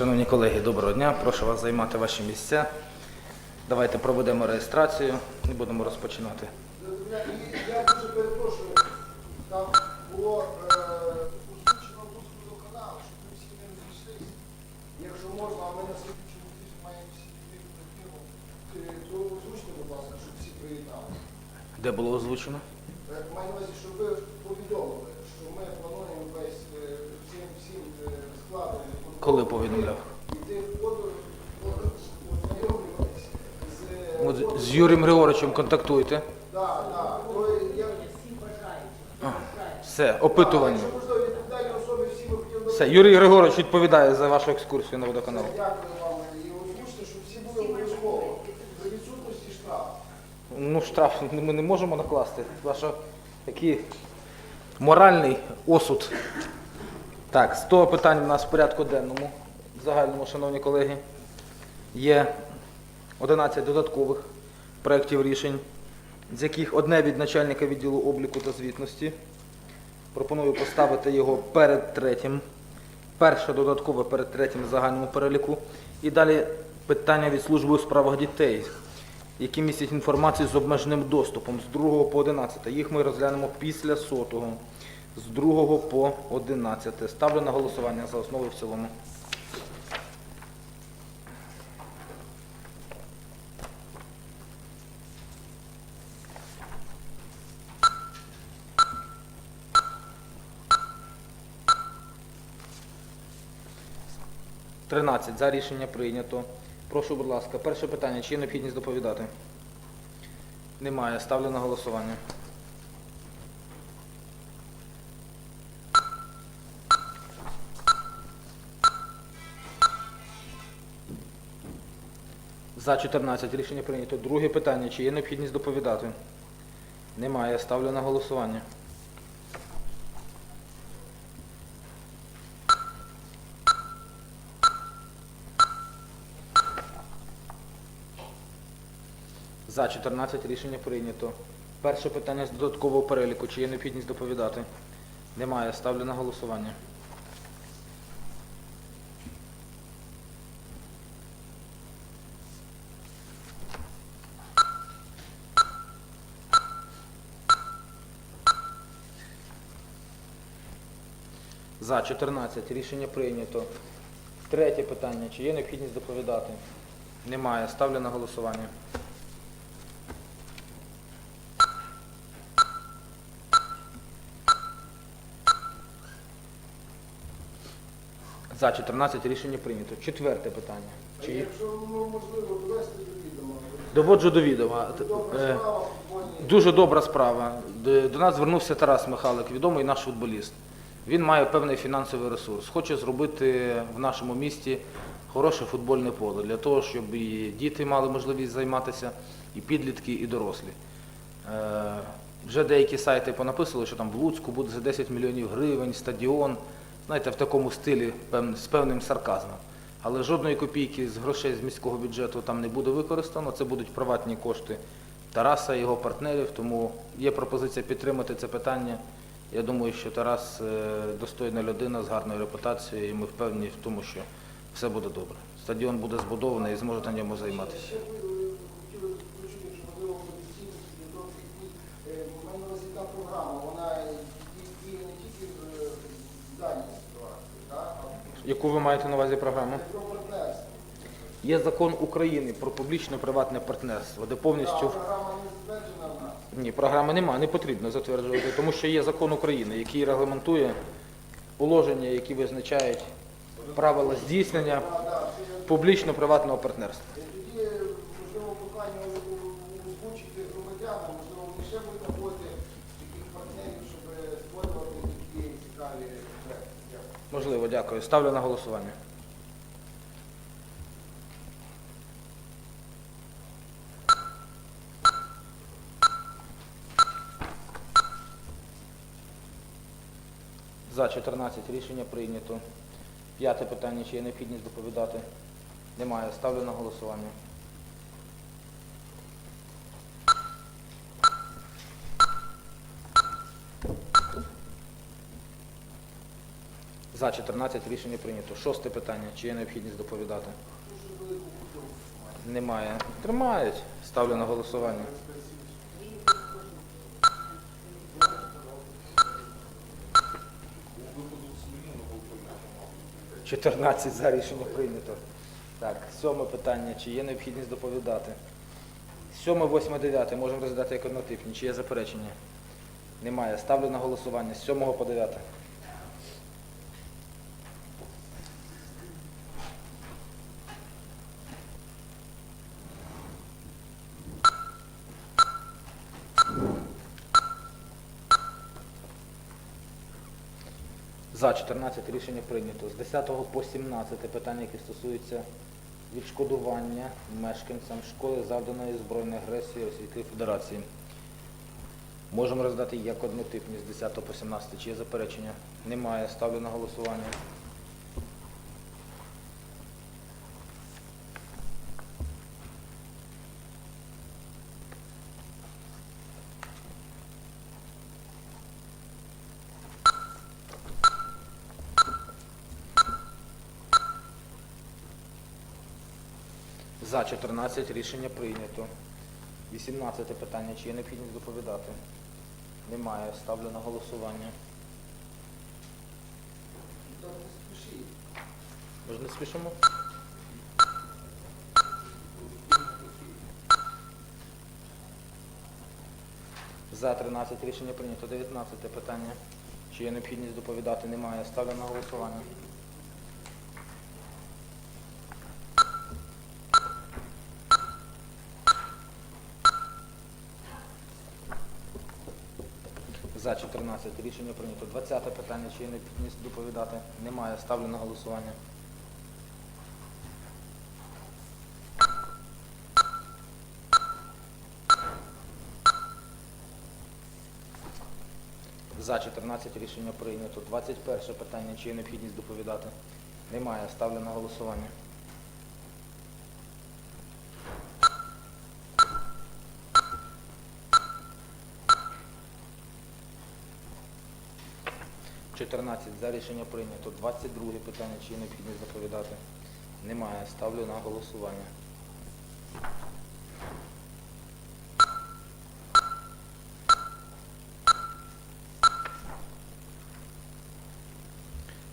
Шановні колеги, доброго дня. Прошу вас займати ваші місця. Давайте проведемо реєстрацію і будемо розпочинати. Я дуже перепрошую, там було озвучено до каналу, щоб ми всі не розійшлися. Якщо можна, а ми на слідчому тижні маємо всі то озвучте, будь ласка, щоб всі приєднали. Де було озвучено? Е, Маю на увазі, щоб ви повідомили, що ми плануємо весь е, всім всім е, складом Коли повідомляв? От з Юрієм Григоровичем контактуйте. Все, опитування. Все, Юрій Григорович відповідає за вашу екскурсію на водоканал. Ну, штраф ми не можемо накласти. Ваш такий моральний осуд. Так, 100 питань у нас в порядку денному. В загальному, шановні колеги, є 11 додаткових проєктів рішень, з яких одне від начальника відділу обліку та звітності. Пропоную поставити його перед третім. Перше додаткове перед третім в загальному переліку. І далі питання від служби у справах дітей, які містять інформацію з обмеженим доступом з 2 по 11. Їх ми розглянемо після сотого. З 2 по 11. Ставлю на голосування за основу в цілому. Тринадцять. За рішення прийнято. Прошу, будь ласка, перше питання. Чи є необхідність доповідати? Немає. Ставлю на голосування. За 14 рішення прийнято. Друге питання. Чи є необхідність доповідати? Немає. Ставлю на голосування. За 14 рішення прийнято. Перше питання з додаткового переліку. Чи є необхідність доповідати? Немає. Ставлю на голосування. За 14 рішення прийнято. Третє питання. Чи є необхідність доповідати? Немає. Ставлю на голосування. За 14 рішення прийнято. Четверте питання. Чи? Якщо ну, можливо довести до відома. Доводжу до відома. Добра Е, справа. Дуже добра справа. До нас звернувся Тарас Михайлик, відомий наш футболіст. Він має певний фінансовий ресурс. Хоче зробити в нашому місті хороше футбольне поле для того, щоб і діти мали можливість займатися, і підлітки, і дорослі. Е, Вже деякі сайти понаписували, що там в Луцьку буде за 10 мільйонів гривень, стадіон, знаєте, в такому стилі з певним сарказмом. Але жодної копійки з грошей з міського бюджету там не буде використано. Це будуть приватні кошти Тараса і його партнерів. Тому є пропозиція підтримати це питання. Я думаю, що Тарас е, достойна людина з гарною репутацією, і ми впевнені в тому, що все буде добре. Стадіон буде збудований і зможуть на ньому займатися. Яку ви маєте на увазі програму? про партнерство. Є закон України про публічно-приватне партнерство, де повністю ні, програми немає, не потрібно затверджувати, тому що є закон України, який регламентує положення, які визначають правила здійснення публічно-приватного партнерства. Тоді, е, можливо, прохання озвучити громадянам, можливо, вони ще будуть знаходити таких партнерів, щоб створювати такі цікаві проекти. Можливо, дякую. Ставлю на голосування. За 14 рішення прийнято. П'яте питання, чи є необхідність доповідати? Немає. Ставлю на голосування. За 14 рішення прийнято. Шосте питання. Чи є необхідність доповідати? Немає. Тримають. Ставлю на голосування. 14 за рішення прийнято. Так, сьоме питання. Чи є необхідність доповідати? Сьоме, восьме, дев'яте. Можемо розглядати як однотипні. Чи є заперечення? Немає. Ставлю на голосування. З сьомого по дев'яте. За 14 рішення прийнято. З 10 по 17 питання, які стосуються відшкодування мешканцям школи завданої збройної агресії Російської Федерації. Можемо роздати як однотипні з 10 по 17. Чи є заперечення? Немає. Ставлю на голосування. За 14 рішення прийнято. 18 питання. Чи є необхідність доповідати? Немає. Ставлю на голосування. Ми ж не спішимо? За 13 рішення прийнято. 19 питання. Чи є необхідність доповідати? Немає. Ставлю на голосування. За 14 рішення прийнято. 20 питання. Чи є необхідність доповідати? Немає. Ставлю на голосування. За 14 рішення прийнято. 21 питання. Чи є необхідність доповідати? Немає. Ставлю на голосування. Чотирнадцять за рішення прийнято. 22 питання. Чи є необхідність доповідати? Немає. Ставлю на голосування.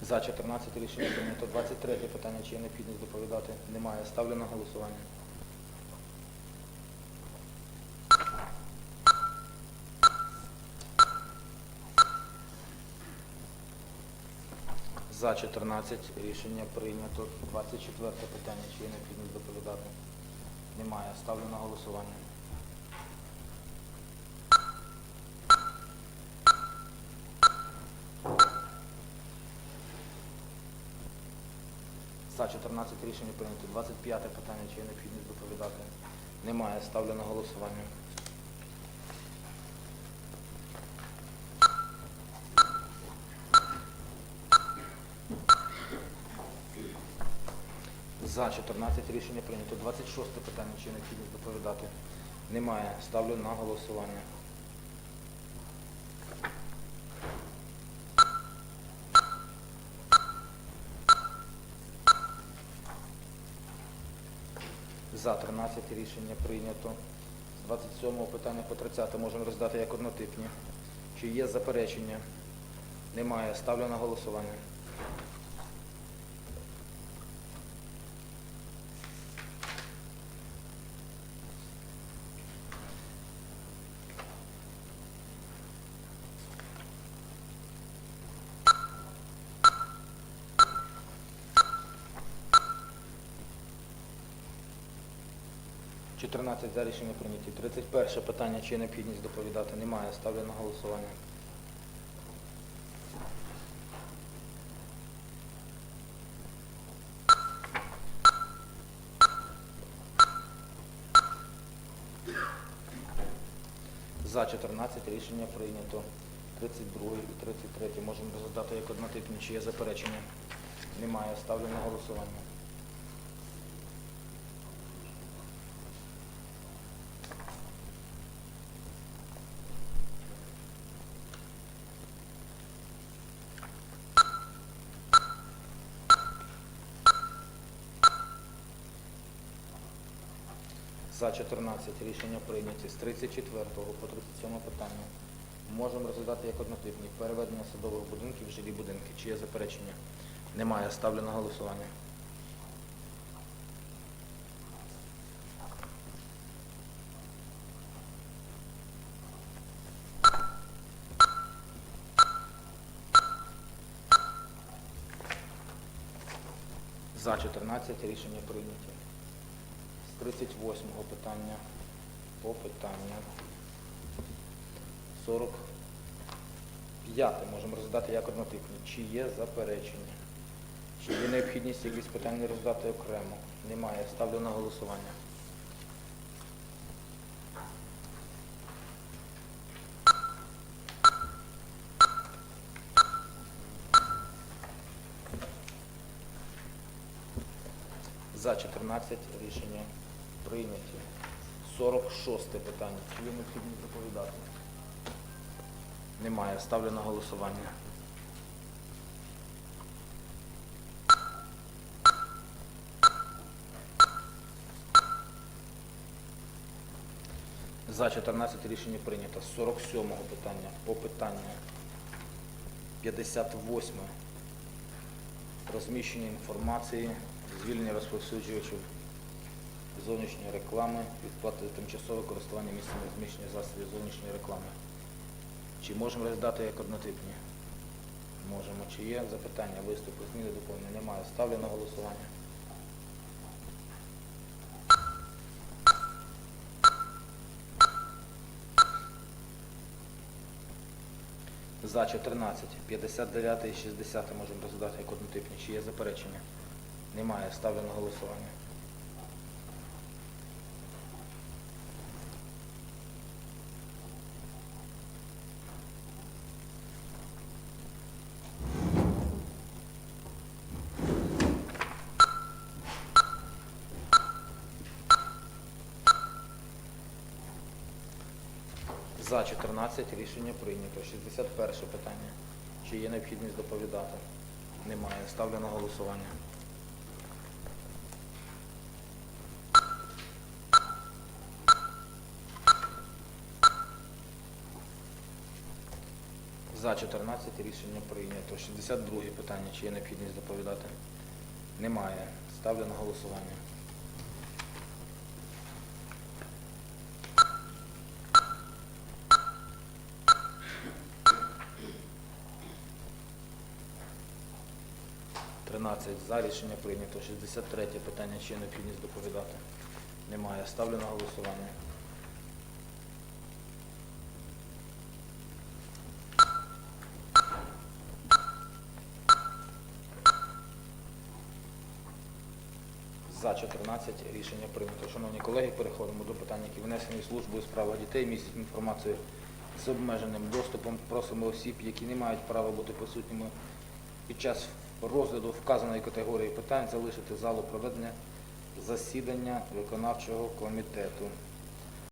За 14 рішення прийнято. 23 питання. Чи є необхідність доповідати? Немає. Ставлю на голосування. За 14 рішення прийнято. 24 питання. Чи є необхідність доповідати? Немає. Ставлю на голосування. За 14 рішення прийнято. 25 питання. Чи є необхідність доповідати? Немає. Ставлю на голосування. За 14 рішення прийнято. 26 питання. Чи є необхідність доповідати? Немає. Ставлю на голосування. За 13 рішення прийнято. З 27 питання по 30 можемо роздати як однотипні. Чи є заперечення? Немає. Ставлю на голосування. Чотирнадцять за рішення прийняті. 31 питання, чи є необхідність доповідати? Немає. Ставлю на голосування. За 14 рішення прийнято. 32 і 33 можемо розглядати як однотипні. Чи є заперечення? Немає. Ставлю на голосування. За 14 рішення прийняті. З 34 по 37 питання можемо розглядати як однотипні переведення садових будинків в жилі будинки. Чи є заперечення? Немає. Ставлю на голосування. За 14 рішення прийняті. З 38 питання по питання 45 можемо розглядати як однотипні. Чи є заперечення? Чи є необхідність якісь питання роздати окремо? Немає. Ставлю на голосування. За 14 рішення прийняті. 46 питання. Чи є необхідність доповідати? Немає. Ставлю на голосування. За 14 рішення прийнято. З 47 питання по питання 58 розміщення інформації, звільнення розповсюджувачів зовнішньої реклами, відплати за тимчасове користування місцем розміщення засобів зовнішньої реклами. Чи можемо розглядати як однотипні? Можемо. Чи є запитання, виступи, зміни доповнення? Немає. Ставлю на голосування. За 14, 59 і 60 можемо розглядати як однотипні. Чи є заперечення? Немає. Ставлю на голосування. За 14 рішення прийнято. 61 питання. Чи є необхідність доповідати? Немає. Ставлю на голосування. За 14 рішення прийнято. 62 питання. Чи є необхідність доповідати? Немає. Ставлю на голосування. Тринадцять за рішення прийнято. 63 питання. Чи необхідність доповідати? Немає. Ставлю на голосування. За 14 рішення прийнято. Шановні колеги, переходимо до питань, які внесені службою справах дітей, містять інформацію з обмеженим доступом. Просимо осіб, які не мають права бути присутніми під час розгляду вказаної категорії питань, залишити залу проведення засідання виконавчого комітету.